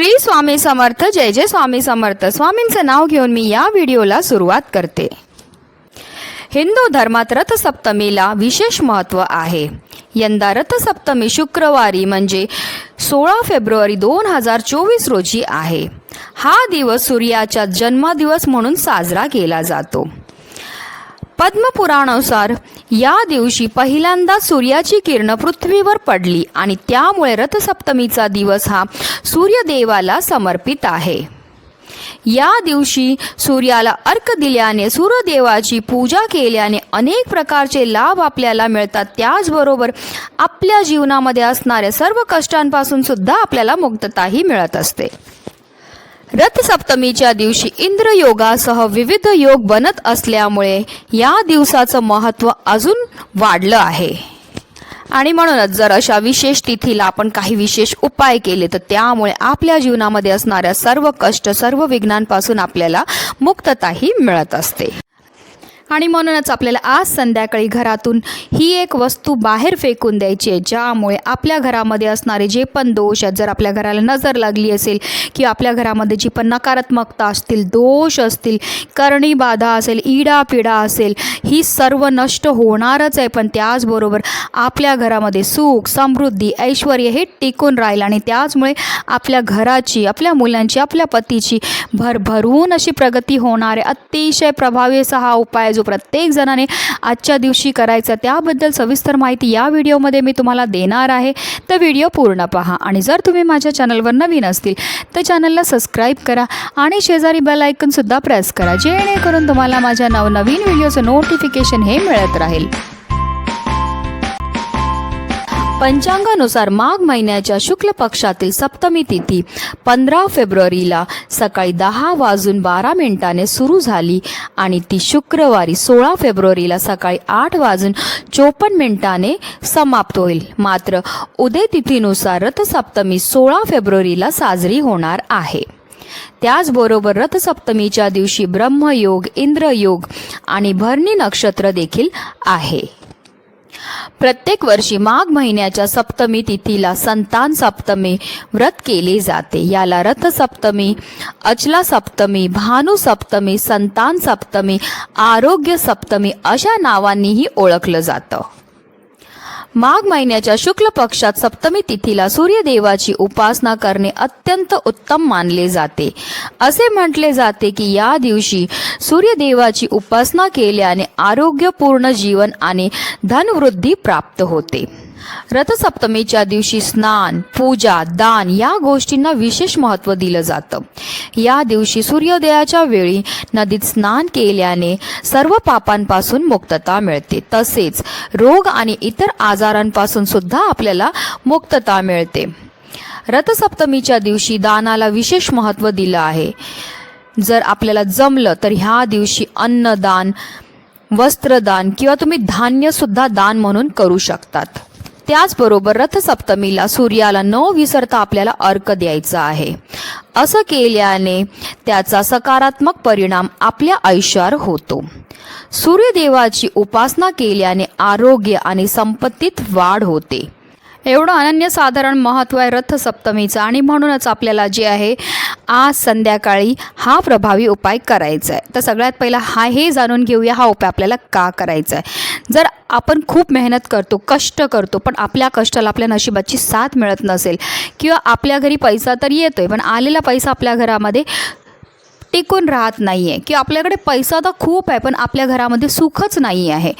श्री स्वामी समर्थ जय जय स्वामी समर्थ. स्वामींचं नाव घेऊन मी या व्हिडिओला सुरुवात करते. हिंदू धर्मात रथसप्तमीला विशेष महत्त्व आहे. यंदा रथसप्तमी शुक्रवारी म्हणजे सोळा फेब्रुवारी दोन हजार चोवीस रोजी आहे. हा दिवस सूर्याचा जन्मदिवस म्हणून साजरा केला जातो. पद्मपुराणानुसार या दिवशी पहिल्यांदा सूर्याची किरण पृथ्वीवर पडली आणि त्यामुळे रथसप्तमीचा दिवस हा सूर्यदेवाला समर्पित आहे. या दिवशी सूर्याला अर्क दिल्याने सूर्यदेवाची पूजा केल्याने अनेक प्रकारचे लाभ आपल्याला मिळतात. त्याचबरोबर आपल्या जीवनामध्ये असणाऱ्या सर्व कष्टांपासून सुद्धा आपल्याला मुक्तताही मिळत असते. रथसप्तमीच्या दिवशी इंद्रयोगासह विविध योग बनत असल्यामुळे या दिवसाचं महत्त्व अजून वाढलं आहे. आणि म्हणूनच जर अशा विशेष तिथीला आपण काही विशेष उपाय केले तर त्यामुळे आपल्या जीवनामध्ये असणाऱ्या सर्व कष्ट सर्व विघ्नांपासून आपल्याला मुक्तताही मिळत असते. आणि म्हणूनच आपल्याला आज संध्याकाळी घरातून ही एक वस्तू बाहेर फेकून द्यायची आहे ज्यामुळे आपल्या घरामध्ये असणारे जे पण दोष आहेत जर आपल्या घराला नजर लागली असेल किंवा आपल्या घरामध्ये जी पण नकारात्मकता असतील दोष असतील करणी बाधा असेल इडा पिडा असेल ही सर्व नष्ट होणारच आहे. पण त्याचबरोबर आपल्या घरामध्ये सुख समृद्धी ऐश्वर हे टिकून राहील आणि त्याचमुळे आपल्या घराची आपल्या मुलांची आपल्या पतीची भरभरून अशी प्रगती होणार आहे. अतिशय प्रभावी असा हा उपाय जो प्रत्येक जणाने आजच्या दिवशी करायचा त्याबद्दल सविस्तर माहिती या व्हिडिओमध्ये मी तुम्हाला देणार आहे. तर व्हिडिओ पूर्ण पहा आणि जर तुम्ही माझ्या चॅनलवर नवीन असतील तर चॅनलला सबस्क्राईब करा आणि शेजारी बेल आयकनसुद्धा प्रेस करा जेणेकरून तुम्हाला माझ्या नवनवीन व्हिडिओचं नोटिफिकेशन हे मिळत राहील. पंचांगानुसार माघ महिन्याच्या शुक्ल पक्षातील सप्तमी तिथी पंधरा फेब्रुवारीला सकाळी दहा वाजून बारा मिनिटाने सुरू झाली आणि ती शुक्रवारी सोळा फेब्रुवारीला सकाळी आठ वाजून चोपन्न मिनिटाने समाप्त होईल. मात्र उदय तिथीनुसार रथसप्तमी सोळा फेब्रुवारीला साजरी होणार आहे. त्याचबरोबर रथसप्तमीच्या दिवशी ब्रह्मयोग इंद्रयोग आणि भरणी नक्षत्र देखील आहे. प्रत्येक वर्षी माघ महिन्याच्या सप्तमी तिथीला संतान सप्तमी व्रत केले जाते. याला रथसप्तमी अचला सप्तमी भानू सप्तमी संतान सप्तमी आरोग्य सप्तमी अशा नावांनीही ओळखलं जातं. माघ महिन्याच्या शुक्ल पक्षात सप्तमी तिथीला सूर्यदेवाची उपासना करणे अत्यंत उत्तम मानले जाते. असे म्हटले जाते की या दिवशी सूर्यदेवाची उपासना केल्याने आरोग्यपूर्ण जीवन आणि धनवृद्धी प्राप्त होते. रथसप्तमीच्या दिवशी स्नान पूजा दान या गोष्टींना विशेष महत्त्व दिलं जातं. या दिवशी सूर्योदयाच्या वेळी नदीत स्नान केल्याने सर्व पापांपासून मुक्तता मिळते. तसेच रोग आणि इतर आजारांपासून सुद्धा आपल्याला मुक्तता मिळते. रथसप्तमीच्या दिवशी दानाला विशेष महत्त्व दिलं आहे. जर आपल्याला जमलं तर ह्या दिवशी अन्नदान वस्त्रदान किंवा तुम्ही धान्यसुद्धा दान म्हणून करू शकतात. त्याचबरोबर रथसप्तमीला सूर्याला न विसरता आपल्याला अर्क द्यायचा आहे. असं केल्याने त्याचा सकारात्मक परिणाम आपल्या आयुष्यावर होतो. सूर्यदेवाची उपासना केल्याने आरोग्य आणि संपत्तीत वाढ होते. एवढं अनन्यसाधारण महत्त्व आहे रथसप्तमीचं आणि म्हणूनच आपल्याला जे आहे आज संध्याकाळी हा प्रभावी उपाय करायचा आहे. तर सगळ्यात पहिला हा हे जाणून घेऊया हा उपाय आपल्याला का करायचा आहे? जर आपण खूप मेहनत करतो कष्ट करतो पण आपल्या कष्टाला आपल्या नशिबाची साथ मिळत नसेल किंवा आपल्या घरी पैसा तर येतो आहे पण आलेला पैसा आपल्या घरामध्ये टिकून राहत नाही आहे किंवा आपल्याकडे पैसा तर खूप आहे पण आपल्या घरामध्ये सुखच नाही आहे.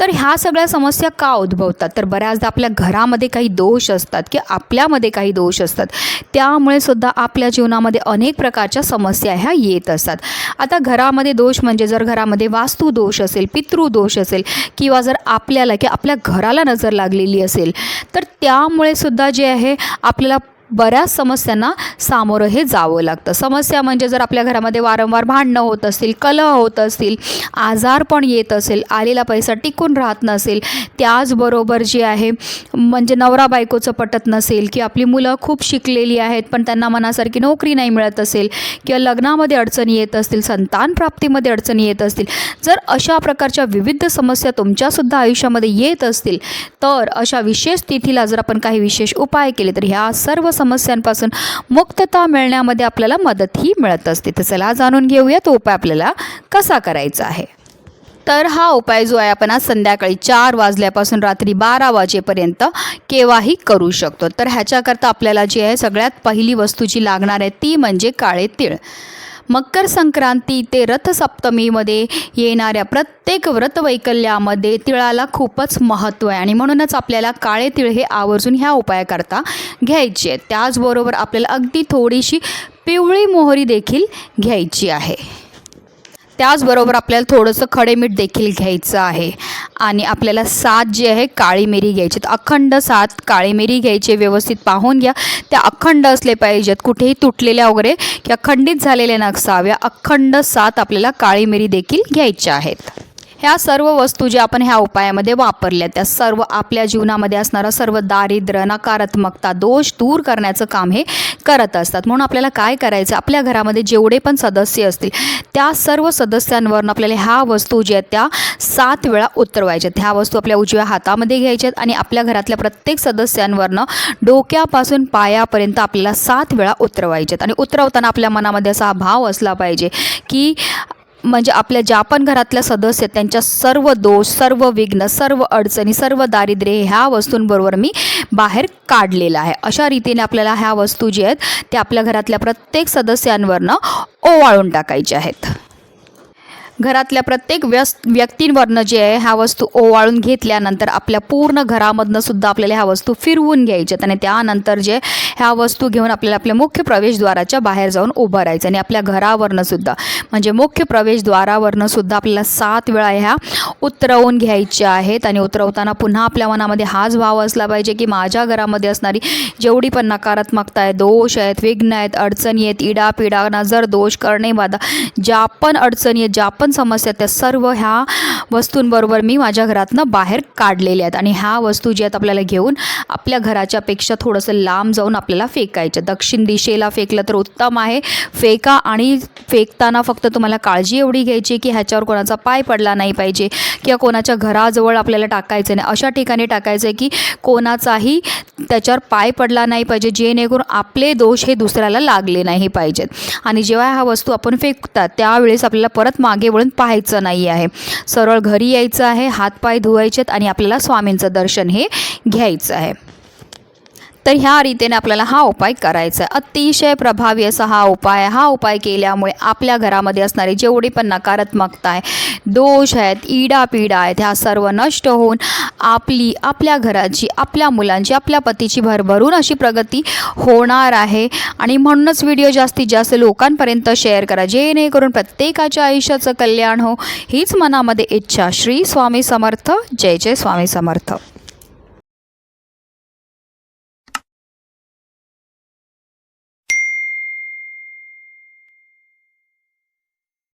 तर ह्या सगळ्या समस्या का उद्भवतात? तर बऱ्याचदा आपल्या घरामध्ये काही दोष असतात की आपल्यामध्ये काही दोष असतात. त्यामुळे सुद्धा आपल्या जीवनामध्ये अनेक प्रकारच्या समस्या ह्या येत असतात. आता घरामध्ये दोष म्हणजे जर घरामध्ये वास्तू दोष असेल पितृदोष असेल किंवा जर आपल्याला किंवा आपल्या घराला नजर लागलेली असेल तर त्यामुळे सुद्धा जे आहे आपल्याला बऱ्याच समस्यांना सामोरं हे जावं लागतं. समस्या म्हणजे जर आपल्या घरामध्ये वारंवार भांडणं होत असतील कलह होत असतील आजार पण येत असेल आलेला पैसा टिकून राहत नसेल त्याचबरोबर जे आहे म्हणजे नवरा बायकोचं पटत नसेल की आपली मुलं खूप शिकलेली आहेत पण त्यांना मनासारखी नोकरी नाही मिळत असेल किंवा लग्नामध्ये अडचणी येत असतील संतान प्राप्तीमध्ये अडचणी येत असतील जर अशा प्रकारच्या विविध समस्या तुमच्यासुद्धा आयुष्यामध्ये येत असतील तर अशा विशेष तिथीला जर आपण काही विशेष उपाय केले तर ह्या सर्व समस्यांपासून मुक्तता मिळण्यामध्ये आपल्याला मदतही मिळत असते. तर चला जाणून घेऊया तो उपाय आपल्याला कसा करायचा आहे. तर हा उपाय जो आहे आपण आज संध्याकाळी चार वाजल्यापासून रात्री बारा वाजेपर्यंत केव्हाही करू शकतो. तर ह्याच्याकरता आपल्याला जी आहे सगळ्यात पहिली वस्तू जी लागणार आहे ती म्हणजे काळे तीळ. मकर संक्रांती ते रथसप्तमीमध्ये येणाऱ्या प्रत्येक व्रतवैकल्यामध्ये तिळाला खूपच महत्त्व आहे. आणि म्हणूनच आपल्याला काळे तिळ हे आवर्जून ह्या उपायाकरता घ्यायचे आहेत. त्याचबरोबर आपल्याला अगदी थोडीशी पिवळी मोहरी देखील घ्यायची आहे. त्याचबरोबर आपल्याला थोडंसं खडे मीठ देखील घ्यायचं आहे. आणि आपल्याला सात जे आहे काळी मिरी घ्यायची तर अखंड सात काळी मिरी घ्यायची व्यवस्थित पाहून घ्या. त्या अखंड असले पाहिजेत. कुठेही तुटलेल्या वगैरे किंवा खंडित झालेल्या नसाव्या अखंड सात आपल्याला काळी मिरी देखील घ्यायच्या आहेत. ह्या सर्व वस्तू ज्या आपण ह्या उपायामध्ये वापरल्या त्या सर्व आपल्या जीवनामध्ये असणारं सर्व दारिद्र्य नकारात्मकता दोष दूर करण्याचं काम हे करत असतात. म्हणून आपल्याला काय करायचं? आपल्या घरामध्ये जेवढे पण सदस्य असतील त्या सर्व सदस्यांवरून आपल्याला ह्या वस्तू ज्या आहेत त्या सात वेळा उतरवायच्यात. ह्या वस्तू आपल्या उजव्या हातामध्ये घ्यायच्यात आणि आपल्या घरातल्या प्रत्येक सदस्यांवरनं डोक्यापासून पायापर्यंत आपल्याला सात वेळा उतरवायच्यात. आणि उतरवताना आपल्या मनामध्ये असा भाव असला पाहिजे की म्हणजे आपल्या ज्या पण घरातल्या सदस्य आहेत त्यांच्या सर्व दोष सर्व विघ्न सर्व अडचणी सर्व दारिद्र्य ह्या वस्तूंबरोबर मी बाहेर काढलेलं आहे. अशा रीतीने आपल्याला ह्या वस्तू जी आहेत त्या आपल्या घरातल्या प्रत्येक सदस्यांवरनं ओवाळून टाकायच्या आहेत. घरातल्या प्रत्येक व्यस्त व्यक्तींवरनं जे आहे ह्या वस्तू ओवाळून घेतल्यानंतर आपल्या पूर्ण घरामधनं सुद्धा आपल्याला ह्या वस्तू फिरवून घ्यायच्यात आणि त्यानंतर जे ह्या वस्तू घेऊन आपल्याला आपल्या मुख्य प्रवेशद्वाराच्या बाहेर जाऊन उभं राहायचं आणि आपल्या घरावरनं सुद्धा म्हणजे मुख्य प्रवेशद्वारावरनं सुद्धा आपल्याला सात वेळा ह्या उतरवून घ्यायच्या आहेत. आणि उतरवताना पुन्हा आपल्या मनामध्ये हाच भाव असला पाहिजे की माझ्या घरामध्ये असणारी जेवढी पण नकारात्मकता आहे दोष आहेत विघ्न आहेत अडचणी आहेत इडापिडा नजर दोष करणे बाधा ज्या पण अडचणी आहेत ज्या पण समस्या आहेत त्या सर्व ह्या वस्तूंबरोबर मी माझ्या घरातनं बाहेर काढलेल्या आहेत. आणि ह्या वस्तू ज्या आहेत आपल्याला घेऊन आपल्या घराच्यापेक्षा थोडंसं लांब जाऊन आपल्याला फेकायचं दक्षिण दिशेला फेकलं तर उत्तम आहे. फेका आणि फेकताना फक्त तुम्हाला काळजी एवढी घ्यायची की ह्याच्यावर कोणाचा पाय पडला नाही पाहिजे किंवा कोणाच्या घराजवळ आपल्याला टाकायचं नाही. अशा ठिकाणी टाकायचं आहे की कोणाचाही त्याच्यावर पाय पडला नाही पाहिजे जेणेकरून आपले दोष हे दुसऱ्याला लागले नाही पाहिजेत. आणि जेव्हा ह्या वस्तू आपण फेकतात त्यावेळेस आपल्याला परत मागे वळून पाहायचं नाही आहे. सरळ घरी यायचं आहे हातपाय धुवायचेत आणि आपल्याला स्वामींचं दर्शन हे घ्यायचं आहे. तर ह्या रीतीने आपल्याला हा उपाय करायचा आहे. अतिशय प्रभावी असा हा उपाय हा उपाय केल्यामुळे आपल्या घरामध्ये असणारी जेवढी पण नकारात्मकता आहे दोष आहेत इडापिडा आहेत ह्या सर्व नष्ट होऊन आपली आपल्या घराची आपल्या मुलांची आपल्या पतीची भरभरून अशी प्रगती होणार आहे. आणि म्हणूनच व्हिडिओ जास्तीत जास्त लोकांपर्यंत शेअर करा. जेणेकरून प्रत्येकाच्या आयुष्याचं कल्याण हो. हीच मनामध्ये इच्छा. श्री स्वामी समर्थ. जय जय स्वामी समर्थ.